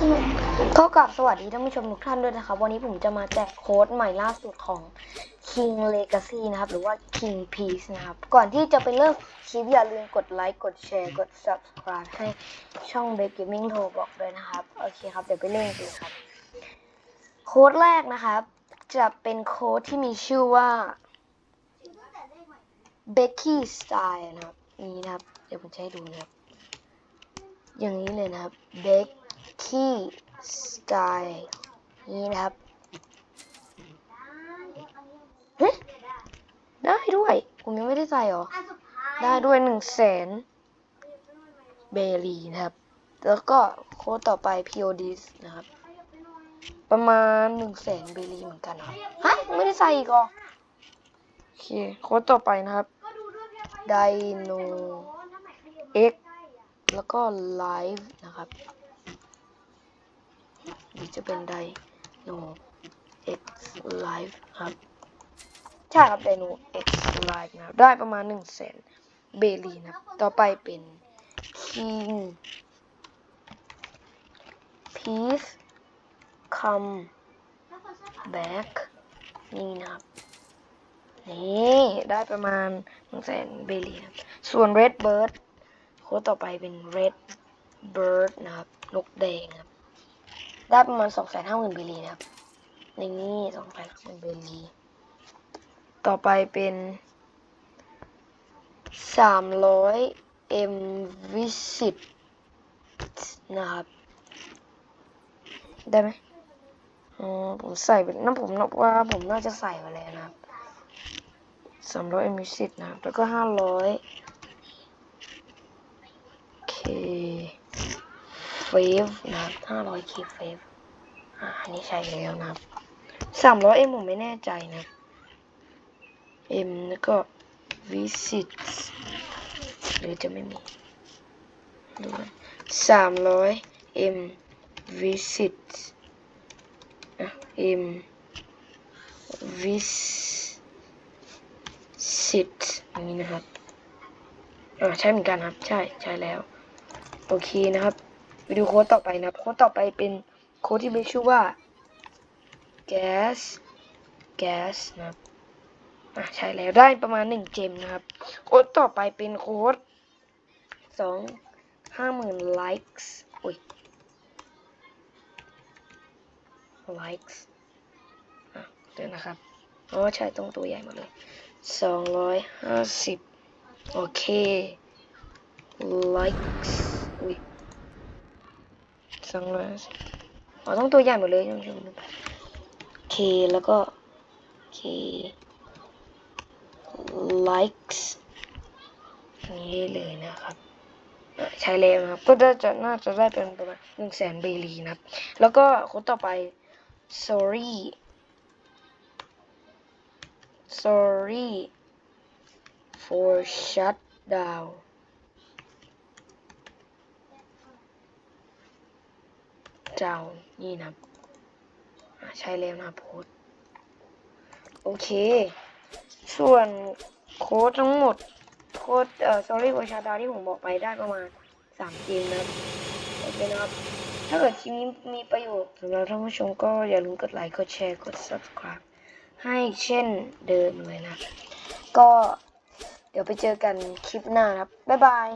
สนุกก็กลับสวัสดีท่านผู้ชมทุกท่านด้วยนะครับ วันนี้ผมจะมาแจกโค้ดใหม่ล่าสุดของ King Legacy นะครับ หรือว่า King Peace นะครับ ก่อนที่จะไปเริ่มคลิปอย่าลืมกดไลค์กดแชร์กด subscribe ให้ช่อง b a k Gaming โทรบอกด้วยนะครับ โอเคครับ เดี๋ยวไปเล่นกันครับ โค้ดแรกนะครับ จะเป็นโค้ดที่มีชื่อว่า Becky Style นะครับ นี่นะครับ เดี๋ยวผมจะให้ดูนะครับ อย่างนี้เลยนะครับ Becky Style นี่นะครับเฮ้ได้ด้วย ผมยังไม่ได้ใส่หรอ ได้ด้วยหนึ่งแสนเบลีนะครับ แล้วก็โค้ดต่อไป POD นะครับ ประมาณหนึ่งแสนเบลีเหมือนกันครับฮะไม่ได้ใส่อีกเหรอโอเค โค้ดต่อไปนะครับไดโนถ้าไหนขยับ X แล้วก็ไลฟ์นะครับ จะเป็นไดโน X Live ครับ ใช่ครับไดโน X Live นะครับได้ประมาณหนึ่งแสนเบลีนะต่อไปเป็น King Peace Come Back นี่นะครับนี่ได้ประมาณหนึ่งแสนเบลีครับส่วน Red Bird โค้ดต่อไปเป็น Red Bird นะครับนกแดงครับ ได้ประมาณสองแสนห้าหมื่นเบลีนะครับในนี้สองแสนห้าหมื่นเบลีต่อไปเป็นสามร้อย M Visit นะครับ ได้ไหมอ๋อผมใส่ไปนั่นผมนับว่าผมน่าจะใส่ไปแล้วนะครับสามร้อย M Visit นะครับแล้วก็ห้าร้อย K Fave นะครับห้าร้อย K Fave อ่าอันนี้ใช้แล้วนะครับสามร้อย M ผมไม่แน่ใจนะ M แล้วก็ Visit หรือจะไม่มีดูสามร้อย M Visit อะ M Visit อันนี้นะครับอ่าใช่เหมือนกันครับ ใช่ ใช่แล้ว โอเคนะครับ ไปดูโค้ดต่อไปนะครับโค้ดต่อไปเป็นโค้ดที่มีชื่อว่า gas gas นะครับอ่าใช่แล้วได้ประมาณหนึ่งเจมนะครับ โค้ดต่อไปเป็นโค้ดสองห้าหมื่น likes อุ้ย likes อะเดี๋ยวนะครับอ๋อใช่ตรงตัวใหญ่หมดเลยสองร้อยห้าสิบโอเค likes สองร้อยอ๋อต้องตัวใหญ่หมดเลยท่านผู้ชมโอเคแล้วก็โอเค likes นี่เลยนะครับอะใช้แล้วนะครับ ก็จะจะน่าจะได้เป็นประมาณหนึ่งแสนเบลีนะครับ แล้วก็คนต่อไป sorry sorry for shut down down นี่นะครับใช่แล้วนะครับโค้ดโอเค ส่วนโค้ดทั้งหมด โค้ดเอ่อ sorry for shut down ที่ผมบอกไปได้ประมาณสามเกมนะครับโอเคนะครับ ถ้าเกิดคลิปนี้มีประโยชน์สำหรับท่านผู้ชมก็อย่าลืมกดไลค์ กดแชร์ กด subscribe ให้เช่นเดิมเลยนะ ก็เดี๋ยวไปเจอกันคลิปหน้าครับ บ๊ายบาย